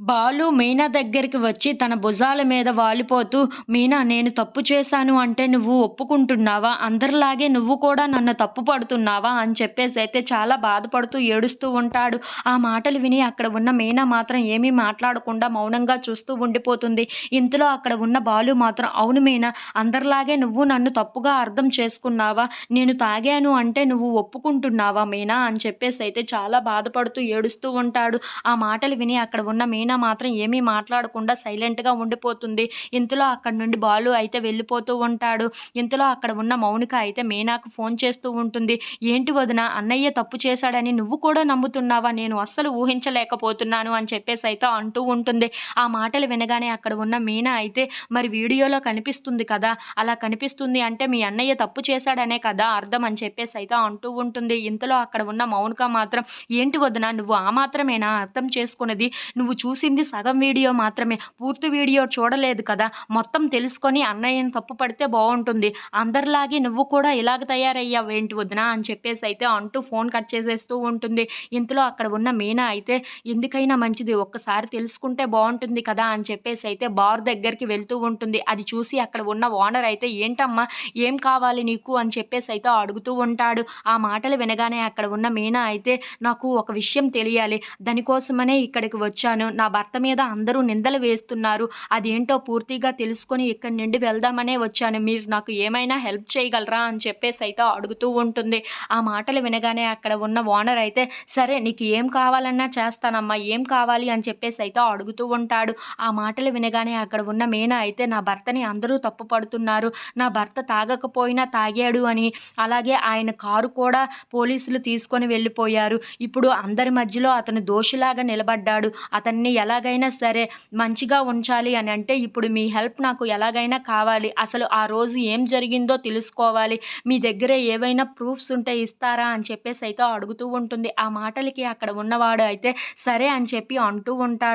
బాలు మీనా దగ్గరికి వచ్చి తన భుజాల మీద వాలిపోతూ మీనా నేను తప్పు చేశాను అంటే నువ్వు ఒప్పుకుంటున్నావా? అందరిలాగే నువ్వు కూడా నన్ను తప్పు పడుతున్నావా? అని చెప్పేసి అయితే చాలా బాధపడుతూ ఏడుస్తూ ఉంటాడు. ఆ మాటలు విని అక్కడ ఉన్న మీనా మాత్రం ఏమీ మాట్లాడకుండా మౌనంగా చూస్తూ ఉండిపోతుంది. ఇంతలో అక్కడ ఉన్న బాలు మాత్రం అవును మీనా అందరిలాగే నువ్వు నన్ను తప్పుగా అర్థం చేసుకున్నావా? నేను తాగాను అంటే నువ్వు ఒప్పుకుంటున్నావా మీనా? అని చెప్పేసి అయితే చాలా బాధపడుతూ ఏడుస్తూ ఉంటాడు. ఆ మాటలు విని అక్కడ ఉన్న మీనా మీనా మాత్రం ఏమీ మాట్లాడకుండా సైలెంట్గా ఉండిపోతుంది. ఇంతలో అక్కడి నుండి బాలు అయితే వెళ్ళిపోతూ ఉంటాడు. ఇంతలో అక్కడ ఉన్న మౌనిక అయితే మీనాకు ఫోన్ చేస్తూ ఉంటుంది. ఏంటి వదిన అన్నయ్య తప్పు చేశాడని నువ్వు కూడా నమ్ముతున్నావా? నేను అస్సలు ఊహించలేకపోతున్నాను అని చెప్పేసి అయితే అంటూ ఉంటుంది. ఆ మాటలు వినగానే అక్కడ ఉన్న మీనా అయితే మరి వీడియోలో కనిపిస్తుంది కదా అలా కనిపిస్తుంది అంటే మీ అన్నయ్య తప్పు చేశాడనే కదా అర్థం అని చెప్పేసి అయితే అంటూ ఉంటుంది. ఇంతలో అక్కడ ఉన్న మౌనిక మాత్రం ఏంటి వదిన నువ్వు ఆ మాత్రమేనా? అర్థం చేసుకున్నది నువ్వు చూ చూసింది సగం వీడియో మాత్రమే. పూర్తి వీడియో చూడలేదు కదా. మొత్తం తెలుసుకొని అన్నయ్యని తప్పు పడితే బాగుంటుంది. అందరిలాగే నువ్వు కూడా ఇలాగ తయారయ్యావు ఏంటి వదినా అని చెప్పేసి అయితే అంటూ ఫోన్ కట్ చేసేస్తూ ఉంటుంది. ఇంతలో అక్కడ ఉన్న మీనా అయితే ఎందుకైనా మంచిది ఒక్కసారి తెలుసుకుంటే బాగుంటుంది కదా అని చెప్పేసి అయితే బార్ దగ్గరికి వెళ్తూ ఉంటుంది. అది చూసి అక్కడ ఉన్న ఓనర్ అయితే ఏంటమ్మా ఏం కావాలి నీకు? అని చెప్పేసి అయితే అడుగుతూ ఉంటాడు. ఆ మాటలు వినగానే అక్కడ ఉన్న మీనా అయితే నాకు ఒక విషయం తెలియాలి. దానికోసమనే ఇక్కడికి వచ్చాను. నా నా భర్త మీద అందరూ నిందలు వేస్తున్నారు. అదేంటో పూర్తిగా తెలుసుకొని ఇక్కడి నుండి వెళ్దామనే వచ్చాను. మీరు నాకు ఏమైనా హెల్ప్ చేయగలరా అని చెప్పేసి అయితే అడుగుతూ ఉంటుంది. ఆ మాటలు వినగానే అక్కడ ఉన్న ఓనర్ అయితే సరే నీకు ఏం కావాలన్నా చేస్తానమ్మా ఏం కావాలి? అని చెప్పేసి అయితే అడుగుతూ ఉంటాడు. ఆ మాటలు వినగానే అక్కడ ఉన్న మేనా అయితే నా భర్తని అందరూ తప్పు పడుతున్నారు. నా భర్త తాగకపోయినా తాగాడు అని. అలాగే ఆయన కారు కూడా పోలీసులు తీసుకొని వెళ్ళిపోయారు. ఇప్పుడు అందరి మధ్యలో అతను దోషిలాగా నిలబడ్డాడు. అతన్ని ఎలాగైనా సరే మంచిగా ఉంచాలి అని అంటే ఇప్పుడు మీ హెల్ప్ నాకు ఎలాగైనా కావాలి. అసలు ఆ రోజు ఏం జరిగిందో తెలుసుకోవాలి. మీ దగ్గర ఏవైనా ప్రూఫ్స్ ఉంటే ఇస్తారా అని చెప్పేసి అయితే అడుగుతూ ఉంటుంది. ఆ మాటలకి అక్కడ ఉన్నవాడు అయితే సరే అని చెప్పి అంటూ ఉంటాడు.